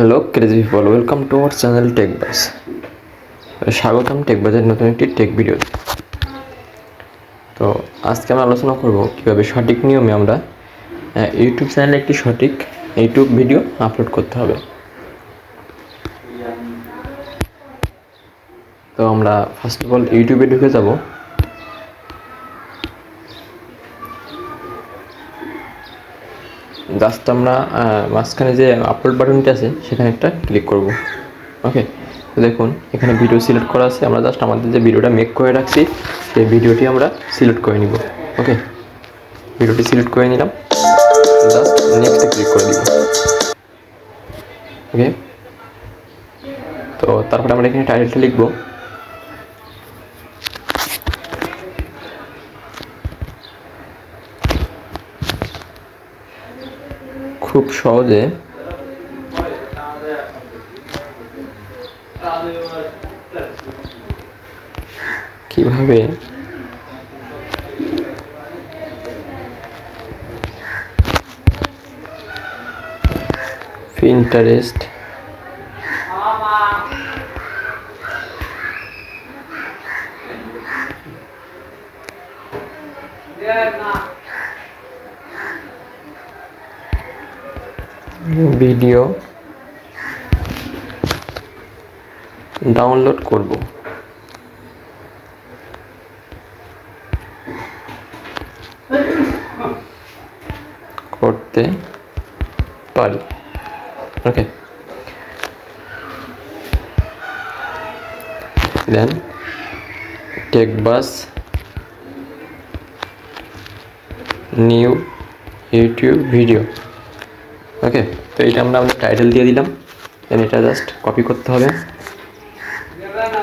Hello, crazy people welcome to our channel tech bus স্বাগতম tech বাজার নতুন একটি টেক ভিডিওতে তো। আজকে আমরা আলোচনা করব কীভাবে সঠিক নিয়মে আমরা ইউটিউব চ্যানেলে একটি সঠিক ইউটিউব ভিডিও আপলোড করতে হবে। তো আমরা ফার্স্ট অফ অল ইউটিউবে ঢুকে যাব। জাস্ট আমরা মাঝখানে যে আপলোড বাটনটি আছে, সেখানে একটা ক্লিক করব। ওকে তো দেখুন, এখানে ভিডিও সিলেক্ট করা আছে। আমরা জাস্ট আমাদের যে ভিডিওটা মেক করে রাখছি, সেই ভিডিওটি আমরা সিলেক্ট করে নিব। ওকে ভিডিওটি সিলেক্ট করে নিলাম। জাস্ট নেক্সটে ক্লিক করে দিব। ওকে তো তারপরে আমরা এখানে টাইটেলটা লিখব। খুব সহজে কীভাবে পিন্টারেস্ট ভিডিও ডাউনলোড করব। করতে পারি। Okay then tech bus new YouTube video okay তো এটা আমরা আমাদের টাইটেল দিয়ে দিলাম। দেন এটা জাস্ট কপি করতে হবে।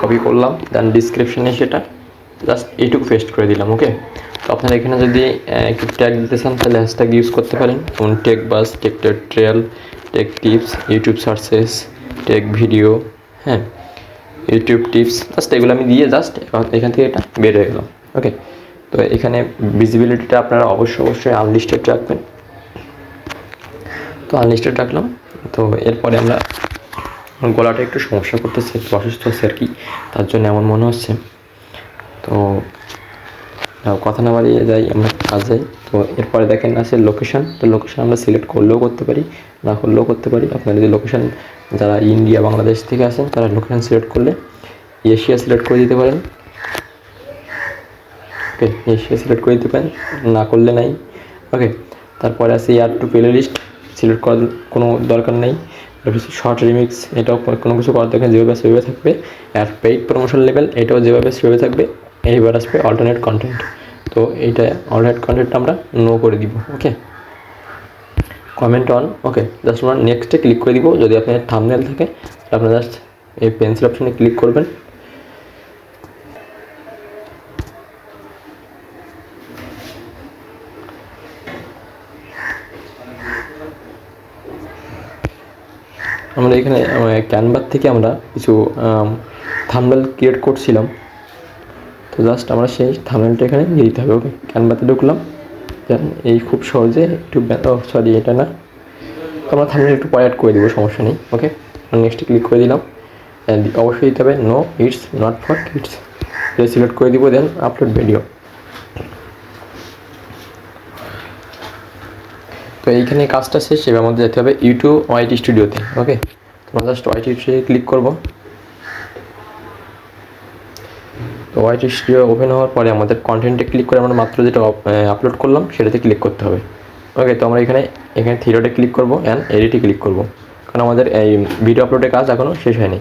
কপি করলাম দেন ডিসক্রিপশনে সেটা জাস্ট এইটুকু পেস্ট করে দিলাম ওকে তো আপনারা এখানে যদি একটু ট্যাগ দিতে চান, তাহলে হ্যাশট্যাগ ইউজ করতে পারেন। যেমন tech bus tech trail tech tips YouTube searches tech video হ্যাঁ? ইউটিউব টিপস জাস্ট এগুলো আমি দিয়ে জাস্ট এখান থেকে এটা বের হয়ে গেলাম ওকে তো এখানে ভিজিবিলিটিটা আপনারা অবশ্যই অবশ্যই আনলিস্টেড রাখবেন। তো আনলিস্টেড রাখলাম। তো এরপরে আমরা গলাটা একটু সমস্যা করতেছে, একটু অসুস্থ হচ্ছে আর কি, তার জন্য এমন মনে হচ্ছে। তো কথা না বাড়িয়ে যাই আমরা কাজ। যাই তো এরপরে দেখেন আছে লোকেশান তো লোকেশান আমরা সিলেক্ট করলেও করতে পারি, না করলেও করতে পারি। আপনারা যদি লোকেশান যারা ইন্ডিয়া, বাংলাদেশ থেকে আসেন, তারা লোকেশন সিলেক্ট করলে এশিয়া সিলেক্ট করে দিতে পারেন। ওকে এশিয়া সিলেক্ট করে দিতে পারেন, না করলে নাই। ওকে তারপরে আছে ইয়ার টু প্লে লিস্ট সিলেক্ট করার কোনো দরকার নেই। শর্ট রিমিক্স এটাও কোনো- কিছু করার দরকার যেভাবে সেভাবে থাকবে। আর পেইড প্রমোশন লেভেল এটাও যেভাবে সেভাবে থাকবে, এইবার আসবে অল্টারনেট কন্টেন্ট তো এইটা অল্টারনেট কন্টেন্টটা আমরা নো করে দিব okay comment on okay just আমরা নেক্সটে ক্লিক করে দিব। যদি আপনার থামনেল থাকে আপনারা জাস্ট এই পেন্সিল অপশানে ক্লিক করবেন। আমরা এখানে ক্যানভার থেকে আমরা কিছু থাম্বেল ক্রিয়েট করছিলাম। তো জাস্ট আমরা সেই থাম্বেলটা এখানে দিয়ে দিতে হবে ওকে ক্যানভাতে ঢুকলাম। দেন এই খুব সহজে একটু সরি এটা না। তো আমরা থাম্বেল একটু পরে অ্যাড করে দেবো, সমস্যা নেই ওকে নেক্সটে ক্লিক করে দিলাম। অবশ্যই দিতে হবে নো ইটস নট ফর এটা সিলেক্ট করে দিব দেন আপলোড ভিডিও তো এইখানে কাজটা শেষ, এবার আমাদের যেতে হবে ইউটিউব ওয়াইটি স্টুডিওতে ওকে তোমরা জাস্ট ওয়াইটি স্টুডিও ক্লিক করব। তো ওয়াইটি স্টুডিও ওপেন হওয়ার পরে আমাদের কন্টেন্টে ক্লিক করে আমরা মাত্র যেটা আপলোড করলাম, সেটাতে ক্লিক করতে হবে। ওকে তো আমরা এখানে এখানে থিরোটে ক্লিক করব অ্যান্ড এডিটে ক্লিক করব। কারণ আমাদের এই ভিডিও আপলোডের কাজ এখনও শেষ হয়নি।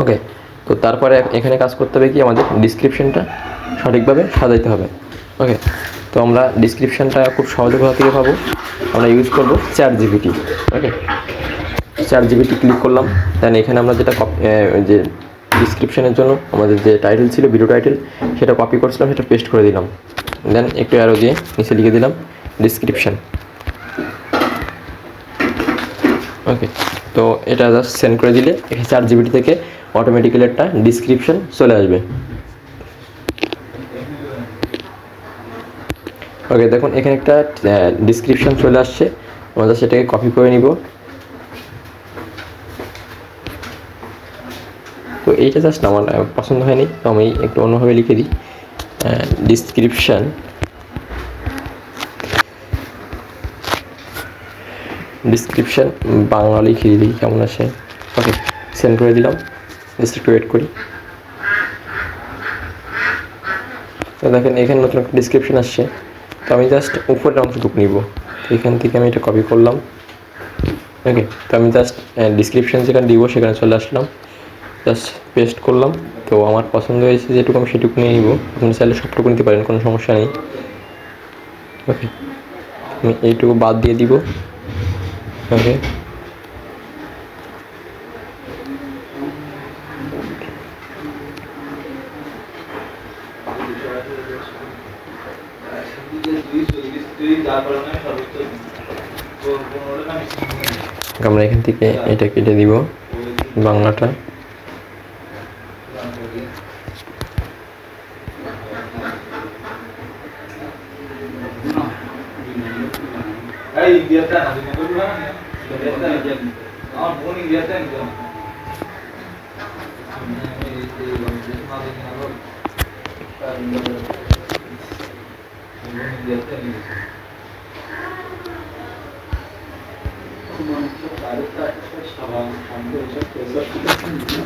ওকে তো তারপরে এখানে কাজ করতে হবে কি? আমাদের ডিসক্রিপশনটা সঠিকভাবে সাজাইতে হবে। ওকে তো আমরা ডিসক্রিপশনটা খুব সহজে কোথা থেকে পাবো? আমরা ইউজ করব চার জিবিটি ওকে চার জিবিটি ক্লিক করলাম দেন এখানে আমরা যেটা যে ডিসক্রিপশনের জন্য আমাদের যে টাইটেল ছিল ভিডিও টাইটেল সেটা কপি করছিলাম, সেটা পেস্ট করে দিলাম। দেন একটু অ্যারো দিয়ে নিচে লিখে দিলাম ডিসক্রিপশন ওকে তো এটা জাস্ট সেন্ড করে দিলে, এখানে চার জিবিটি থেকে অটোমেটিক্যালি একটা ডিসক্রিপশন চলে আসবে। ওকে দেখুন, এখানে একটা ডিসক্রিপশন চলে আসছে। আমরা সেটাকে কপি করে নিব। তো এইটা জাস্ট আমার পছন্দ হয়নি, তো আমি একটু অন্যভাবে লিখে দিই। ডিসক্রিপশান ডিসক্রিপশান বাংলা লিখে দিই কেমন আছে ওকে সেন্ড করে দিলাম জাস্ট ওয়েট করি। তো দেখেন, এখানে নতুন একটা ডিসক্রিপশান আসছে। তো আমি জাস্ট উপরের অংশটুকু নিব। এখান থেকে আমি এটা কপি করলাম। ওকে তো আমি জাস্ট ডিসক্রিপশন যেখানে দিব সেখানে চলে আসলাম। জাস্ট পেস্ট করলাম। তো আমার পছন্দ হয়েছে যেটুকু আমি সেটুকু নিয়ে নিব। আপনি চাইলে সবটুকু নিতে পারেন, কোনো সমস্যা নেই। ওকে আমি এইটুকু বাদ দিয়ে দিব। ওকে আমরা এখান থেকে এটা কেটে দিব বাংলাটা না তুমি বলব না ইন্ডিয়াতে আমার বোন ইন্ডিয়াতে নিতো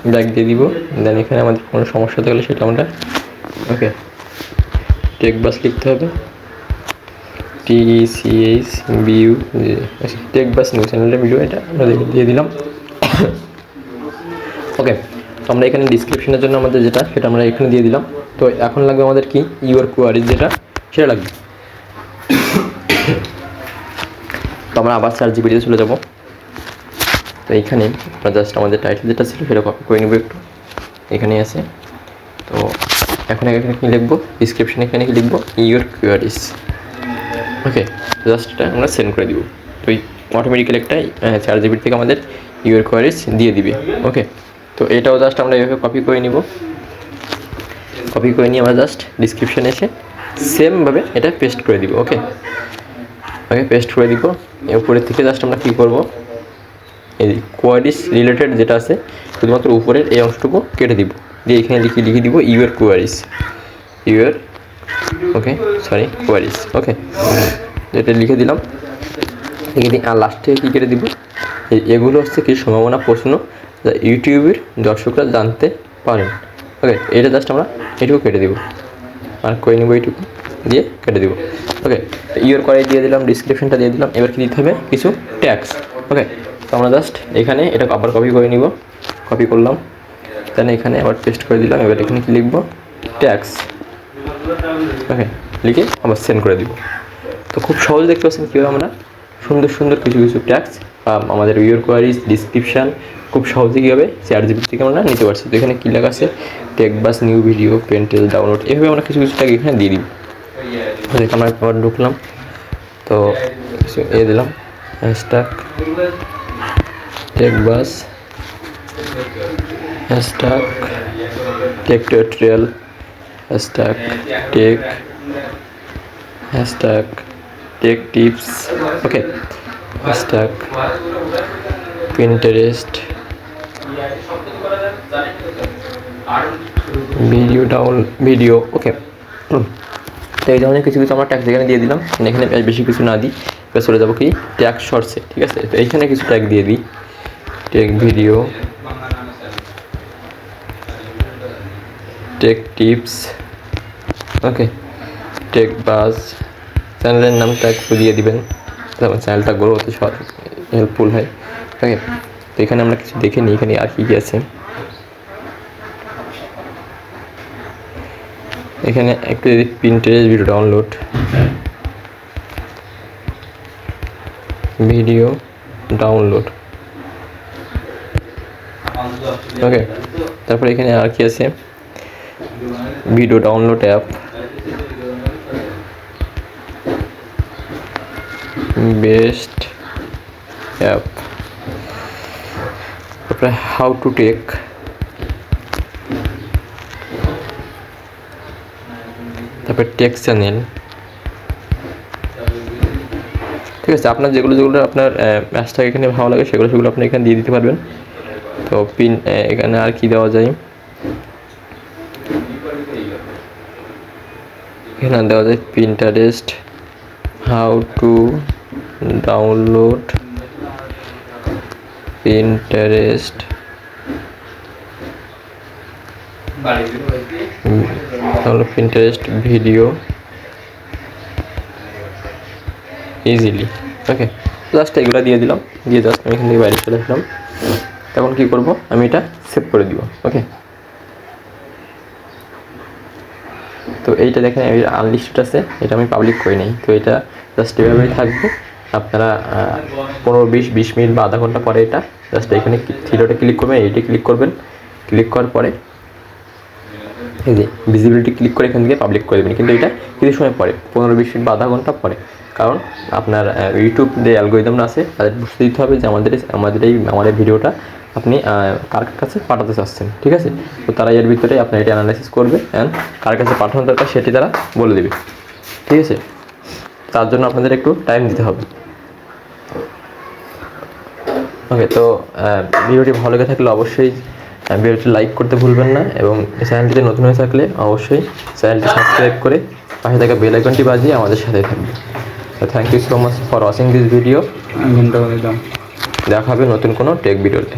ব্যাগ দিয়ে দিব। দেন এখানে আমাদের কোনো সমস্যা থাকলে সেটা আমরা ওকে টেক বাস লিখতে হবে। টি সি এইচ বিউ টেক বাস নিউজ চ্যানেলের ভিডিও এটা আমরা দিয়ে- দিলাম। ওকে তো আমরা এখানে ডিসক্রিপশনের জন্য আমাদের যেটা, সেটা আমরা এখানে দিয়ে দিলাম। তো এখন লাগবে আমাদের কি? ইউর কোয়ারিজ যেটা। সেটা লাগবে তো আমরা আবার সার্চ জিপিটিতে চলে যাব তো এইখানে আমরা জাস্ট আমাদের টাইটেল যেটা ছিল সেটা কপি করে নেব একটু এখানেই আছে তো এখন এখানে কী লিখব ডিসক্রিপশনে এখানে কি লিখব ইউর কোয়ারিজ ওকে জাস্ট এটা আমরা সেন্ড করে দিব তো এই অটোমেটিক্যালি একটা চার জিবির থেকে আমাদের ইউর কোয়ারিজ দিয়ে দিবে ওকে তো এটাও জাস্ট আমরা এভাবে কপি করে নিব কপি করে নিয়ে আমরা জাস্ট ডিসক্রিপশানে এসে সেমভাবে এটা পেস্ট করে দিব ওকে ওকে পেস্ট করে দিব। এর উপরের থেকে জাস্ট আমরা কী করব? এই কোয়ারিস রিলেটেড যেটা আছে, শুধুমাত্র উপরের এই অংশটুকু কেটে দিব। দিয়ে এখানে লিখে লিখে দিব your queries your okay sorry queries okay এটা লিখে দিলাম। লিখে দিই আর লাস্টে কী কেটে দিব? এগুলো হচ্ছে কিছু সম্ভাবনা প্রশ্ন যা ইউটিউবের দর্শকরা জানতে পারেন। ওকে এটা জাস্ট আমরা এটুকু কেটে দিব। আর করে নেব এইটুকু? দিয়ে কেটে দিব। ওকে ইউর করে দিয়ে দিলাম ডিসক্রিপশনটা দিয়ে দিলাম। এবার কি দিতে হবে? কিছু ট্যাক্স ওকে তো আমরা জাস্ট এখানে এটা আবার কপি করে নিব। কপি করলাম। দেন এখানে আবার পেস্ট করে দিলাম। এবার এখানে কি লিখব? ট্যাক্স ওকে লিখে আবার সেন্ড করে দিব। তো খুব সহজ দেখতে পাচ্ছেন কীভাবে আমরা সুন্দর সুন্দর কিছু কিছু ট্যাক্স আমাদের ইউর কোয়ারিজ ডিসক্রিপশান খুব সহজে কীভাবে চার জিবি থেকে আমরা নিতে পারছি। তো এখানে কী লেখা আছে? টেক বাস নিউ ভিডিও পেন্টেল ডাউনলোড এভাবে আমরা কিছু কিছু ট্যাগ এখানে দিয়ে দিই। দেখ, আমরা আবার ঢুকলাম। তো এ দিলাম। Hashtag tech bus hashtag tech tutorial hashtag tech hashtag tech tips okay hashtag Pinterest video down video okay তো এই ধরনের কিছু কিছু আমরা ট্যাক্স এখানে দিয়ে দিলাম। এখানে বেশ বেশি কিছু না দিই। এবার চলে যাব কি? ট্যাগ শর্টসে ঠিক আছে? তো এইখানে কিছু ট্যাগ দিয়ে দিই। Tech video tech tips okay tech bus চ্যানেলের নামটা একটু দিয়ে দিবেন। তারপর চ্যানেলটা গ্রো হতে হেল্পফুল হয়। ওকে তো এখানে আমরা কিছু দেখে নিই, এখানে আর কী কী আছে। এখানে একটু যদি Pinterest video download video download okay তারপর এখানে আর কি আছে? Video download app best app তারপরে হাউ টু টেক তারপরে টেক চ্যানেল ঠিক আছে, আপনার যেগুলো যেগুলো আপনার ম্যাচটা এখানে ভালো লাগে, সেগুলো সেগুলো আপনি এখানে দিয়ে দিতে পারবেন। তো পিন এখানে আর কি দেওয়া যায়? এখানে দেওয়া যায় Pinterest how to download Pinterest তাহলে Pinterest video easily okay just এগুলো দিয়ে দিলাম। দিয়ে জাস্ট আমি এখান থেকে বাইরে চলে আসলাম। তখন কী করব? আমি এটা সেভ করে দিব। ওকে তো এইটা দেখেন আনলিস্টেড আছে। এটা আমি পাবলিক করি নাই। তো এটা জাস্ট এভাবেই থাকবে। আপনারা পনেরো বিশ বিশ মিনিট বা আধা ঘণ্টা পরে এটা জাস্ট এখানে থ্রিডোটা ক্লিক করবেন, এইটি ক্লিক করবেন। ক্লিক করার পরে এই যে ভিজিবিলিটি ক্লিক করে এখান থেকে পাবলিক করে দেবেন। কিন্তু এটা কিছু সময় পরে, পনেরো বিশ মিনিট বা আধা ঘণ্টা পরে। কারণ আপনার ইউটিউব যে অ্যালগোরিদমটা আছে, তাদের বুঝতে দিতে হবে যে আমাদের আমাদের এই, আমাদের ভিডিওটা আপনি কার কাছে পাঠাতে চাচ্ছেন, ঠিক আছে? তো তারা এর ভিতরে আপনার এটা অ্যানালাইসিস করবে অ্যান্ড কার কাছে পাঠানো দরকার সেটি তারা বলে দেবে, ঠিক আছে? তার জন্য আপনাদের একটু টাইম দিতে হবে। ওকে তো ভিডিওটি ভালো লেগে থাকলে অবশ্যই ভিডিওটি লাইক করতে ভুলবেন না এবং চ্যানেলটিতে নতুন হয়ে থাকলে অবশ্যই চ্যানেলটি সাবস্ক্রাইব করে পাশে থাকা বেল আইকনটি বাজিয়ে আমাদের সাথে থাকবে তো thank you so much for watching this video দেখা হবে নতুন কোনো টেক ভিডিওতে